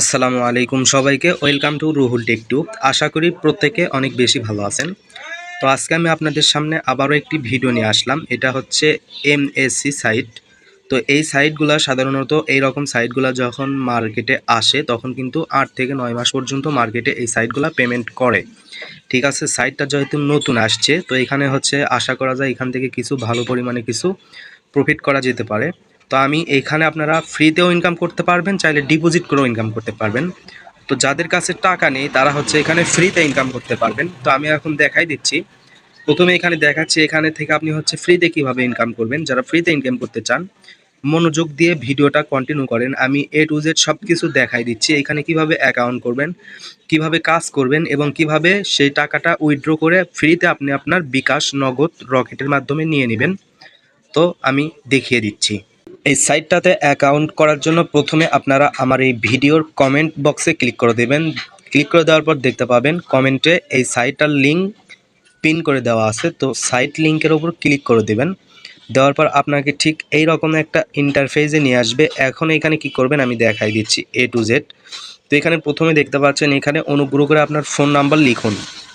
আসসালামু আলাইকুম সবাইকে। ওয়েলকাম টু রুহুল টেকটুব আশা করি প্রত্যেকে অনেক বেশি ভালো আছেন। তো আজকে আমি আপনাদের সামনে আবারও একটি ভিডিও নিয়ে আসলাম। এটা হচ্ছে এমএসসি সাইট। তো এই সাইটগুলো সাধারণত এই রকম সাইটগুলো যখন মার্কেটে আসে, তখন কিন্তু আট থেকে নয় মাস পর্যন্ত মার্কেটে এই সাইটগুলো পেমেন্ট করে। ঠিক আছে, সাইটটা যেহেতু নতুন আসছে, তো এখানে হচ্ছে আশা করা যায় এখান থেকে কিছু ভালো পরিমাণে কিছু প্রফিট করা যেতে পারে। তো আমি এখানে আপনারা ফ্রিতেও ইনকাম করতে পারবেন, চাইলে ডিপোজিট করেও ইনকাম করতে পারবেন। তো যাদের কাছে টাকা নেই, তারা হচ্ছে এখানে ফ্রিতে ইনকাম করতে পারবেন। তো আমি এখন দেখাই দিচ্ছি। প্রথমে এখানে দেখাচ্ছি এখানে থেকে আপনি হচ্ছে ফ্রিতে কীভাবে ইনকাম করবেন। যারা ফ্রিতে ইনকাম করতে চান, মনোযোগ দিয়ে ভিডিওটা কন্টিনিউ করেন। আমি এ টু জেড সব কিছু দেখাই দিচ্ছি। এখানে কীভাবে অ্যাকাউন্ট করবেন, কীভাবে কাজ করবেন এবং কীভাবে সেই টাকাটা উইথড্র করে ফ্রিতে আপনি আপনার বিকাশ নগদ রকেটের মাধ্যমে নিয়ে নেবেন। তো আমি দেখিয়ে দিচ্ছি। এই সাইটটাতে অ্যাকাউন্ট করার জন্য প্রথমে আপনারা আমার এই ভিডিওর কমেন্ট বক্সে ক্লিক করে দেবেন। ক্লিক করে দেওয়ার পর দেখতে পাবেন কমেন্টে এই সাইটটার লিঙ্ক পিন করে দেওয়া আছে। তো সাইট লিঙ্কের ওপর ক্লিক করে দেবেন। দেওয়ার পর আপনাকে ঠিক এই রকম একটা ইন্টারফেসে নিয়ে আসবে। এখন এখানে কি করবেন আমি দেখাই দিচ্ছি এ টু জেড তো এখানে প্রথমে দেখতে পাচ্ছেন এখানে অনুগ্রহ করে আপনার ফোন নাম্বার লিখুন।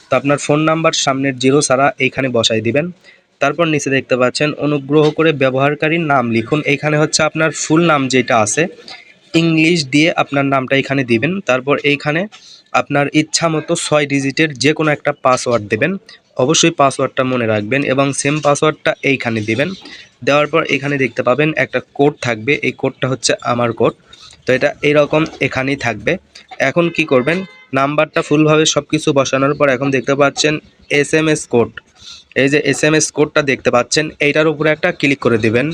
তো আপনার ফোন নাম্বার সামনের জিরো ছাড়া এইখানে বসাই দিবেন। তারপর নিচে দেখতে পাচ্ছেন, অনুগ্রহ করে ব্যবহারকারীর নাম লিখুন। এখানে হচ্ছে আপনার ফুল নাম যেটা আছে, ইংলিশ দিয়ে আপনার নামটা এখানে দিবেন। তারপর এইখানে আপনার ইচ্ছা মতো ছয় ডিজিটের যে কোনো একটা পাসওয়ার্ড দেবেন। অবশ্যই পাসওয়ার্ডটা মনে রাখবেন এবং সেম পাসওয়ার্ডটা এইখানে দিবেন। দেওয়ার পর এখানে দেখতে পাবেন একটা কোড থাকবে, এই কোডটা হচ্ছে আমার কোড। তো এটা এইরকম এখানেই থাকবে। এখন কি করবেন? নাম্বারটা ফুলভাবে সব কিছু বসানোর পর এখন দেখতে পাচ্ছেন, এস এম এস কোড। এই যে এস এম এস কোডটা দেখতে পাচ্ছেন, এইটার উপরে একটা ক্লিক করে দিবেন।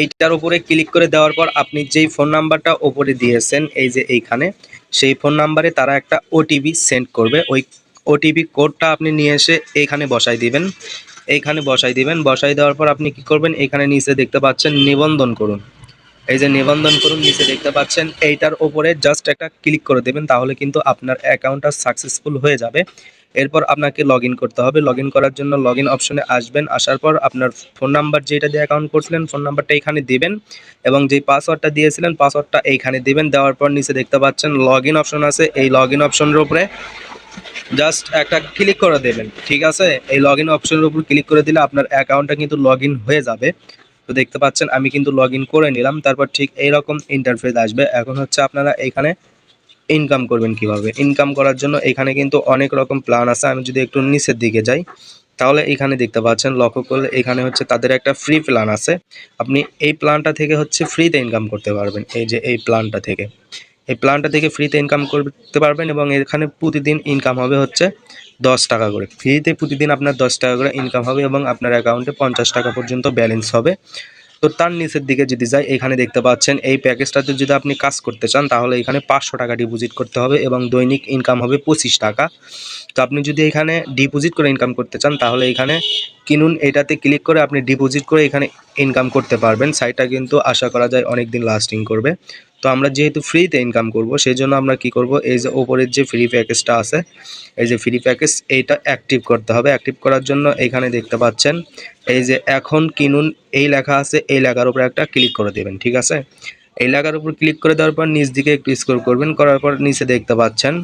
এইটার উপরে ক্লিক করে দেওয়ার পর আপনি যেই ফোন নাম্বারটা ওপরে দিয়েছেন, এই যে এইখানে, সেই ফোন নাম্বারে তারা একটা ওটিপি সেন্ড করবে। ওই ওটিপি কোডটা আপনি নিয়ে এসে এইখানে বসাই দিবেন। এইখানে বসাই দিবেন, বসাই দেওয়ার পর আপনি কি করবেন, এখানে নিচে দেখতে পাচ্ছেন নিবন্ধন করুন। এই যে নিবন্ধন করুন, নিচে দেখতে পাচ্ছেন, এইটার ওপরে জাস্ট একটা ক্লিক করে দেবেন, তাহলে কিন্তু আপনার অ্যাকাউন্টটা সাকসেসফুল হয়ে যাবে। এরপর আপনাকে লগ করতে হবে। লগ করার জন্য লগ অপশনে আসবেন। আসার পর আপনার ফোন নাম্বার যেটা দিয়ে অ্যাকাউন্ট করছিলেন ফোন নাম্বারটা এখানে দিবেন এবং যেই পাসওয়ার্ডটা দিয়েছিলেন পাসওয়ার্ডটা এইখানে দিবেন। দেওয়ার পর নিচে দেখতে পাচ্ছেন লগ অপশন আছে। এই লগ ইন অপশনের উপরে জাস্ট একটা ক্লিক করে দেবেন। ঠিক আছে? এই লগ ইন অপশনের উপর ক্লিক করে দিলে আপনার অ্যাকাউন্টটা কিন্তু লগ হয়ে যাবে। তো দেখতে পাচ্ছেন, আমি কিন্তু লগ করে নিলাম। তারপর ঠিক এইরকম ইন্টারফেস আসবে। এখন হচ্ছে আপনারা এখানে ইনকাম করবেন কীভাবে? ইনকাম করার জন্য এখানে কিন্তু অনেক রকম প্ল্যান আছে। আমি যদি একটু নিচের দিকে যাই, তাহলে এখানে দেখতে পাচ্ছেন, লক্ষ্য করলে এখানে হচ্ছে তাদের একটা ফ্রি প্ল্যান আছে। আপনি এই প্ল্যানটা থেকে হচ্ছে ফ্রিতে ইনকাম করতে পারবেন। এই যে এই প্ল্যানটা থেকে। এই প্ল্যানটা থেকে ফ্রিতে ইনকাম করতে পারবেন এবং এখানে প্রতিদিন ইনকাম হবে হচ্ছে দশ টাকা করে। ফ্রিতে প্রতিদিন আপনার দশ টাকা করে ইনকাম হবে এবং আপনার অ্যাকাউন্টে পঞ্চাশ টাকা পর্যন্ত ব্যালেন্স হবে। তো তার নিচের দিকে যদি যাই, এখানে দেখতে পাচ্ছেন এই প্যাকেজটাতে যদি আপনি কাজ করতে চান, তাহলে এখানে পাঁচশো টাকা ডিপোজিট করতে হবে এবং দৈনিক ইনকাম হবে পঁচিশ টাকা। তো আপনি যদি এখানে ডিপোজিট করে ইনকাম করতে চান, তাহলে এখানে কিনুন, এটাতে ক্লিক করে আপনি ডিপোজিট করে এখানে ইনকাম করতে পারবেন। সাইটটা কিন্তু আশা করা যায় অনেক দিন লাস্টিং করবে। তো আমরা যেহেতু ফ্রিতে ইনকাম করব সেই জন্য আমরা কি করব? এই যে ওপরের যে ফ্রি প্যাকেজটা আছে, এই যে ফ্রি প্যাকেজ এইটা অ্যাক্টিভ করতে হবে। অ্যাক্টিভ করার জন্য এখানে দেখতে পাচ্ছেন, এই যে এখন কিনুন, এই লেখা আছে, এই লেখার উপরে একটা ক্লিক করে দেবেন, ঠিক আছে? এই লেখার উপর ক্লিক করে দেওয়ার পর নিচ দিকে একটু স্ক্রল করবেন, করার পর নিচে দেখতে পাচ্ছেন,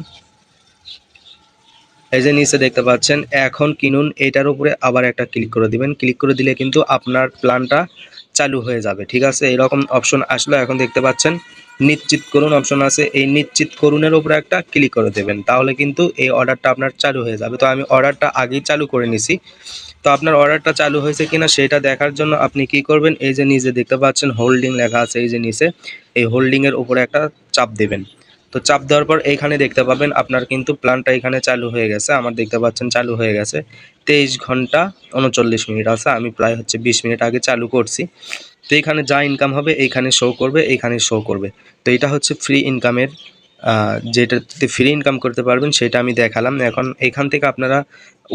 এই যে নিচে দেখতে পাচ্ছেন, এখন কিনুন এটার উপরে আবার একটা ক্লিক করে দিবেন। ক্লিক করে দিলে কিন্তু আপনার প্ল্যানটা চালু হয়ে যাবে, ঠিক আছে? এরকম অপশন আসলো, এখন দেখতে পাচ্ছেন, নিশ্চিত করুন অপশন আছে, এই নিশ্চিত করুনের উপরে একটা ক্লিক করে দেবেন, তাহলে কিন্তু এই অর্ডারটা আপনার চালু হয়ে যাবে। তো আমি অর্ডারটা আগেই চালু করে নিছি। তো আপনার অর্ডারটা চালু হয়েছে কিনা সেটা দেখার জন্য আপনি কি করবেন, এই যে নিচে দেখতে পাচ্ছেন হোল্ডিং লেখা আছে, এই যে নিচে, এই হোল্ডিংয়ের উপরে একটা চাপ দেবেন। তো চাপ দেওয়ার পর এইখানে দেখতে পাবেন আপনার কিন্তু প্ল্যানটা এখানে চালু হয়ে গেছে। আমার দেখতে পাচ্ছেন চালু হয়ে গেছে। তেইশ ঘণ্টা উনচল্লিশ মিনিট আছে। আমি প্রায় হচ্ছে বিশ মিনিট আগে চালু করছি। তো এখানে যা ইনকাম হবে এইখানে শো করবে, এইখানে শো করবে। তো এটা হচ্ছে ফ্রি ইনকামের যেটাতে ফ্রি ইনকাম করতে পারবেন সেটা আমি দেখালাম। এখন এখান থেকে আপনারা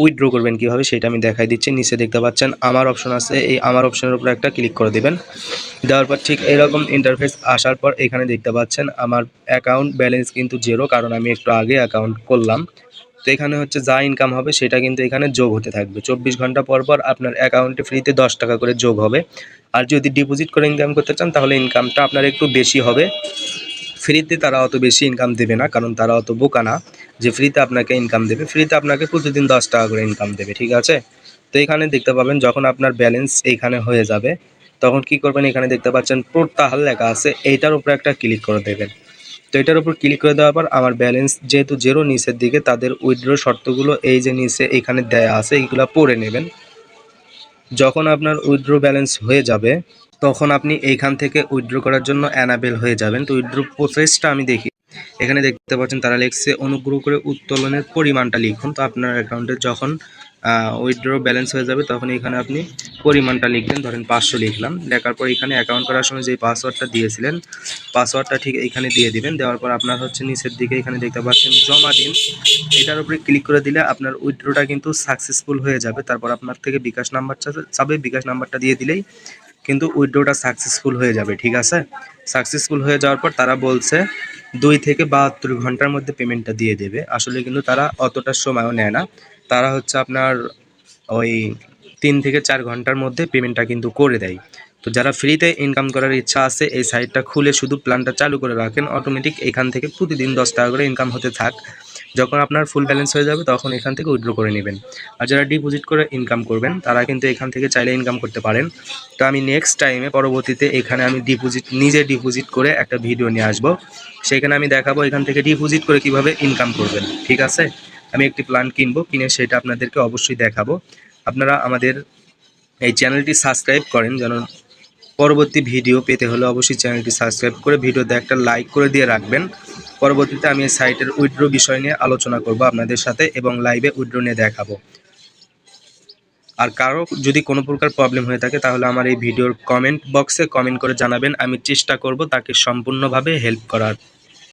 উইথড্র করবেন কীভাবে সেটা আমি দেখাই দিচ্ছি। নিচে দেখতে পাচ্ছেন, আমার অপশন আছে, এই আমার অপশনের উপর একটা ক্লিক করে দেবেন। দেওয়ার পর ঠিক এরকম ইন্টারফেস আসার পর এখানে দেখতে পাচ্ছেন, আমার অ্যাকাউন্ট ব্যালেন্স কিন্তু জিরো কারণ আমি একটু আগে অ্যাকাউন্ট করলাম। তো এখানে হচ্ছে যা ইনকাম হবে সেটা কিন্তু এখানে যোগ হতে থাকবে। চব্বিশ ঘণ্টা পর পর আপনার অ্যাকাউন্টে ফ্রিতে দশ টাকা করে যোগ হবে। আর যদি ডিপোজিট করে ইনকাম করতে চান, তাহলে ইনকামটা আপনার একটু বেশি হবে। ফ্রিতে তারা অত বেশি ইনকাম দেবে না, কারণ তারা অত বোকা না। যে ফ্রিতে আপনাকে ইনকাম দেবে। ফ্রিতে আপনাকে প্রতিদিন দশ টাকা করে ইনকাম দেবে, ঠিক আছে? তো এখানে দেখতে পাবেন, যখন আপনার ব্যালেন্স এইখানে হয়ে যাবে, তখন কি করবেন, এখানে দেখতে পাচ্ছেন প্রত্যাহার লেখা আছে, এইটার উপরে একটা ক্লিক করে দেবেন। তো এটার উপর ক্লিক করে দেওয়ার পর আমার ব্যালেন্স যেহেতু জেরো নিচের দিকে, তাদের উইথড্র শর্তগুলো এই যে নিচে এখানে দেয়া আছে, এইগুলো পড়ে নেবেন। যখন আপনার উইথড্র ব্যালেন্স হয়ে যাবে, তখন আপনি এইখান থেকে উইথড্র করার জন্য অ্যানাবেল হয়ে যাবেন। তো উইথড্র প্রসেসটা আমি দেখি এখানে দেখতে পাচ্ছেন তারা লিখছে, অনুগ্রহ করে উত্তোলনের পরিমাণটা লিখুন। তো আপনার অ্যাকাউন্টে যখন উইথড্র ব্যালেন্স হয়ে যাবে, তখন এখানে আপনি পরিমাণটা লিখবেন ধরেন পাঁচশো লিখলাম। লেখার পর এখানে অ্যাকাউন্ট করার সময় যে পাসওয়ার্ডটা দিয়েছিলেন পাসওয়ার্ডটা ঠিক এখানে দিয়ে দিবেন। দেওয়ার পর আপনার হচ্ছে নিচের দিকে এখানে দেখতে পাচ্ছেন জমা দিন। এটার উপরে ক্লিক করে দিলে আপনার উইথড্রটা কিন্তু সাকসেসফুল হয়ে যাবে। তারপর আপনার থেকে বিকাশ নাম্বারটা চাবে। বিকাশ নাম্বারটা দিয়ে দিলেই কিন্তু উইথড্রটা সাকসেসফুল হয়ে যাবে। ঠিক আছে? সাকসেসফুল হয়ে যাওয়ার পর তারা বলছে দুই থেকে বাহাত্তর ঘণ্টার মধ্যে পেমেন্টটা দিয়ে দেবে। আসলে কিন্তু তারা অতটা সময়ও নেয় না। তারা হচ্ছে আপনার ওই তিন থেকে চার ঘণ্টার মধ্যে পেমেন্টটা কিন্তু করে দেয়। তো যারা ফ্রিতে ইনকাম করার ইচ্ছা আছে, এই সাইটটা খুলে শুধু প্ল্যানটা চালু করে রাখেন। অটোমেটিক এখান থেকে প্রতিদিন দশ টাকা করে ইনকাম হতে থাক। যখন আপনার ফুল ব্যালেন্স হয়ে যাবে, তখন এখান থেকে উইথড্র করে নেবেন। আর যারা ডিপোজিট করে ইনকাম করবেন, তারা কিন্তু এখান থেকে চাইলে ইনকাম করতে পারেন। তো আমি নেক্সট টাইমে পরবর্তীতে এখানে আমি ডিপোজিট নিজে ডিপোজিট করে একটা ভিডিও নিয়ে আসব। সেখানে আমি দেখাবো এখান থেকে ডিপোজিট করে কীভাবে ইনকাম করবেন। ঠিক আছে? আমি একটি প্ল্যান কিনবো, কিনে সেটা আপনাদেরকে অবশ্যই দেখাবো। আপনারা আমাদের এই চ্যানেলটি সাবস্ক্রাইব করেন, যেন পরবর্তী ভিডিও পেতে হলে অবশ্যই চ্যানেলটি সাবস্ক্রাইব করে ভিডিওতে একটা লাইক করে দিয়ে রাখবেন। পরবর্তীতে আমি সাইটের উইড্রো বিষয় নিয়ে আলোচনা করব আপনাদের সাথে এবং লাইভে উইড্রো নিয়ে দেখাবো। আর কারও যদি কোনো প্রকার প্রবলেম হয়ে থাকে তাহলে আমার এই ভিডিওর কমেন্ট বক্সে কমেন্ট করে জানাবেন। আমি চেষ্টা করব তাকে সম্পূর্ণভাবে হেল্প করার।